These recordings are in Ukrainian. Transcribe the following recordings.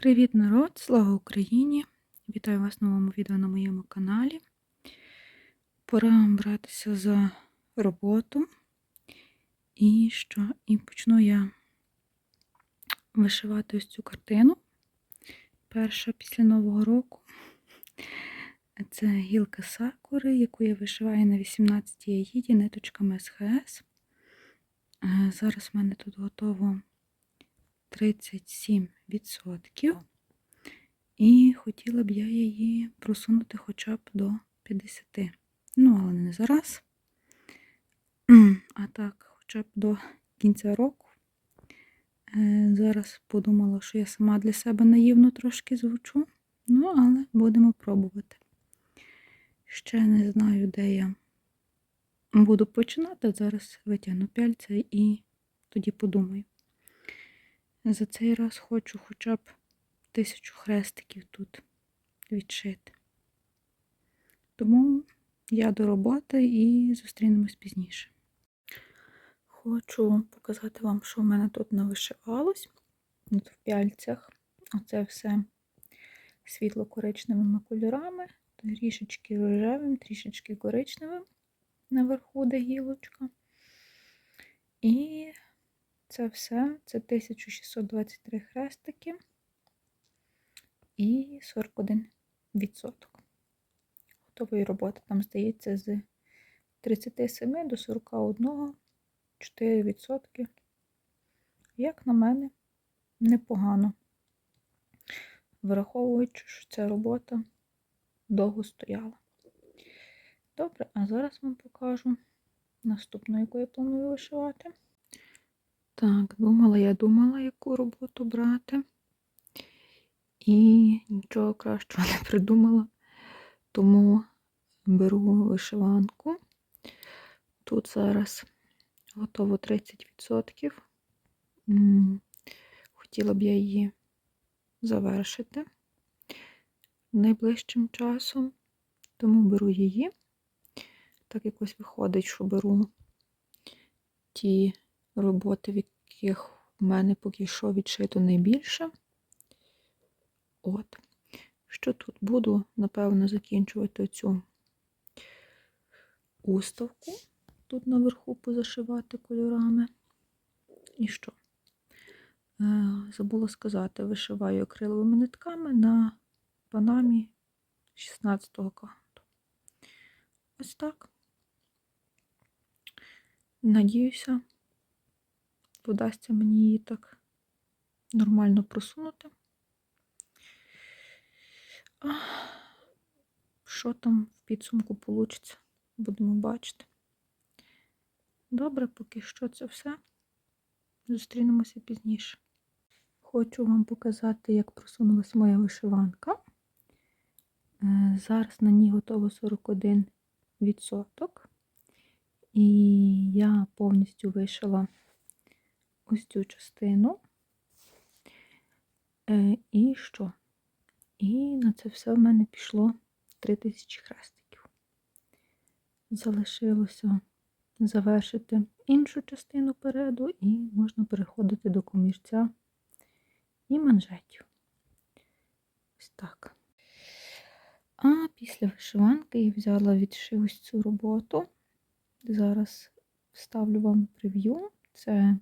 Привіт, народ! Слава Україні! Вітаю вас в новому відео на моєму каналі. Пора братися за роботу. І що? І почну я вишивати ось цю картину. Перша після Нового року. Це гілка сакури, яку я вишиваю на 18 яїді ниточками СХС. Е, Зараз в мене тут готово 37%. І хотіла б я її просунути хоча б до 50. Ну, але не зараз. А так, хоча б до кінця року. Е, Зараз подумала, що я сама для себе наївно трошки звучу. Ну, але будемо пробувати. Ще не знаю, де я буду починати. Зараз витягну пяльця і тоді подумаю. За цей раз хочу хоча б тисячу хрестиків тут відшити. Тому я до роботи і зустрінемось пізніше. Хочу показати вам, що в мене тут навишивалось. От в пяльцях. Оце все світло-коричневими кольорами, трішечки рожевим, трішечки коричневим наверху, де гілочка. І це все, це 1623 хрестики і 41%. Готової роботи. Там здається з 37 до 41, 4%. Як на мене, непогано. Враховуючи, що ця робота довго стояла. Добре, а зараз вам покажу наступну, яку я планую вишивати. Так, думала, я думала, яку роботу брати. І нічого кращого не придумала. Тому беру вишиванку. Тут зараз готово 30%. Хотіла б я її завершити найближчим часом, тому беру її. Так якось виходить, що беру ті роботи, в яких в мене поки що відшито найбільше. От. Що тут буду, напевно, закінчувати цю уставку. Тут наверху позашивати кольорами. І що? Е, забула сказати, вишиваю акриловими нитками на панамі 16-го канту. Ось так. Надіюся, вдасться мені її так нормально просунути. Що там в підсумку вийде, будемо бачити. Добре, поки що це все. Зустрінемося пізніше. Хочу вам показати, як просунулась моя вишиванка. Е, зараз на ній готово 41%. І я повністю вишила ось цю частину. Е, і що? І на це все в мене пішло 3000 хрестиків. Залишилося завершити іншу частину переду, і можна переходити до комірця і манжетів. Ось так. А після вишиванки я взяла відшив ось цю роботу. Зараз вставлю вам прев'ю. Це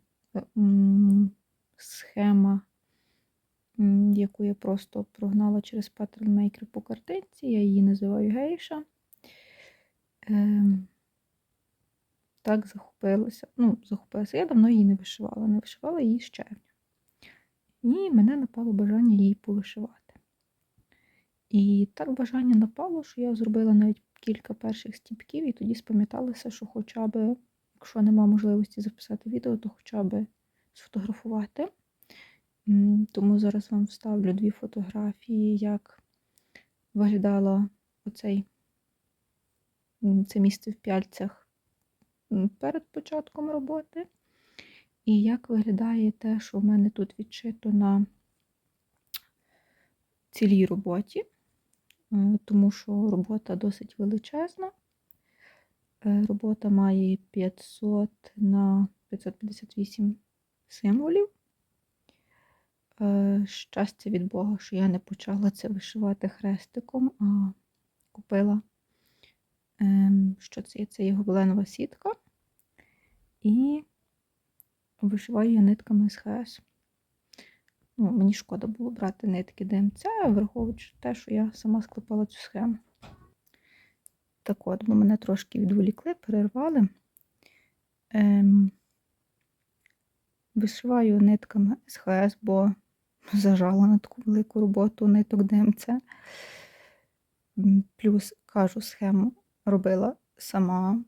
схема, яку я просто прогнала через Maker по картинці, я її називаю гейша. Ем, так захопилася. Ну, захопилася. Я давно її не вишивала, не вишивала її з червня. І мене напало бажання її повишивати. І так бажання напало, що я зробила навіть кілька перших стіпків, і тоді спам'яталася, що хоча б, якщо нема можливості записати відео, то хоча б сфотографувати. Тому зараз вам вставлю дві фотографії, як виглядало оцей, це місце в пяльцях перед початком роботи. І як виглядає те, що в мене тут відшито на цілій роботі, тому що робота досить величезна. Е, робота має 500 на 558 символів. е, щастя від Бога, що я не почала це вишивати хрестиком, а купила, ем, що це є? Це є гобеленова сітка. І вишиваю я нитками з ХС. Ну, мені шкода було брати нитки ДМЦ, враховуючи те, що я сама склепала цю схему. Так от, бо мене трошки відволікли, перервали. Ем, вишиваю нитками СХС, бо зажала на таку велику роботу ниток ДМЦ. Плюс кажу, схему робила сама.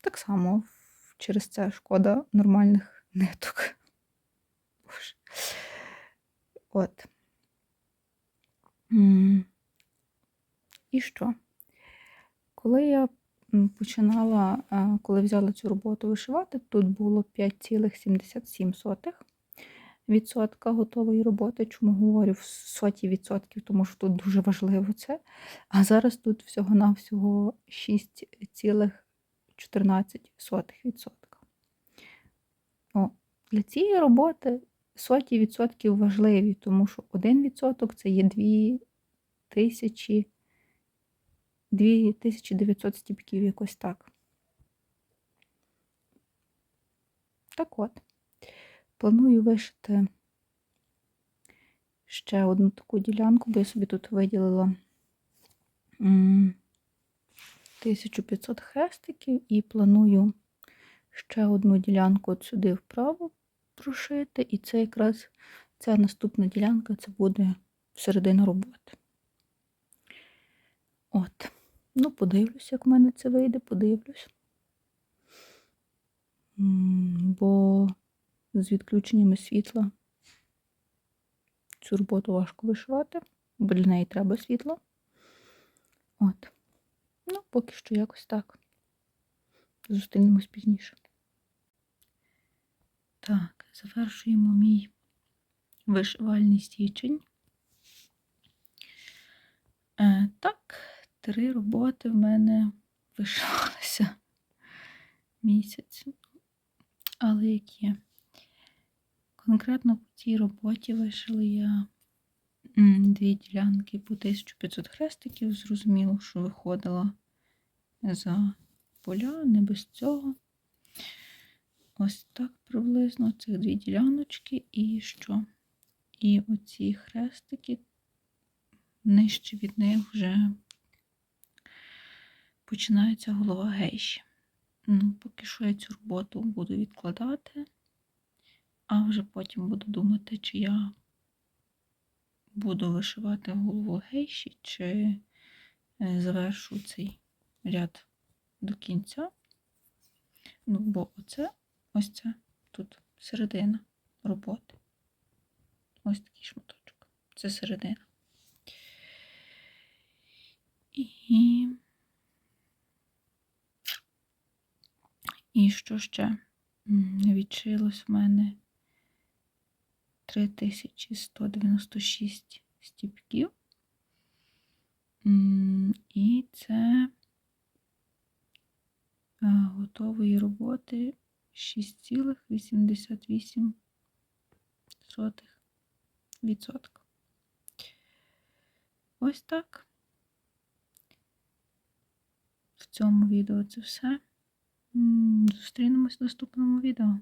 Так само через це шкода нормальних ниток. Боже. От. І що? Коли я починала, коли взяла цю роботу вишивати, тут було 5,77 відсотка готової роботи. Чому говорю в соті відсотків, тому що тут дуже важливо це. А зараз тут всього-навсього 6,14 відсотка. О, для цієї роботи соті відсотків важливі, тому що 1 відсоток це є 2 тисячі 2900 стіпків, якось так. Так от, планую вишити ще одну таку ділянку, бо я собі тут виділила 1500 хрестиків і планую ще одну ділянку от сюди вправо прошити, і це якраз ця наступна ділянка це буде середина роботи. От. Ну, подивлюсь, як в мене це вийде, подивлюсь. Бо з відключеннями світла цю роботу важко вишивати, бо для неї треба світло. От. Ну, поки що якось так. Зустрінемось пізніше. Так, завершуємо мій вишивальний січень. Е, так, три роботи в мене вишивалися місяць. Але які? Конкретно по цій роботі вишила я дві ділянки по 1500 хрестиків. Зрозуміло, що виходила за поля, не без цього. Ось так приблизно цих дві діляночки і що? І оці хрестики нижче від них вже починається голова гейші. Ну, поки що я цю роботу буду відкладати, а вже потім буду думати, чи я буду вишивати голову гейші, чи е, завершу цей ряд до кінця. Ну, бо оце, ось це тут середина роботи. Ось такий шматочок. Це середина. І. І що ще? Відчилось в мене 3196 стіпків. І це е, готової роботи 6,88 відсотка. Ось так. В цьому відео це все. Зустрінемось в наступному відео.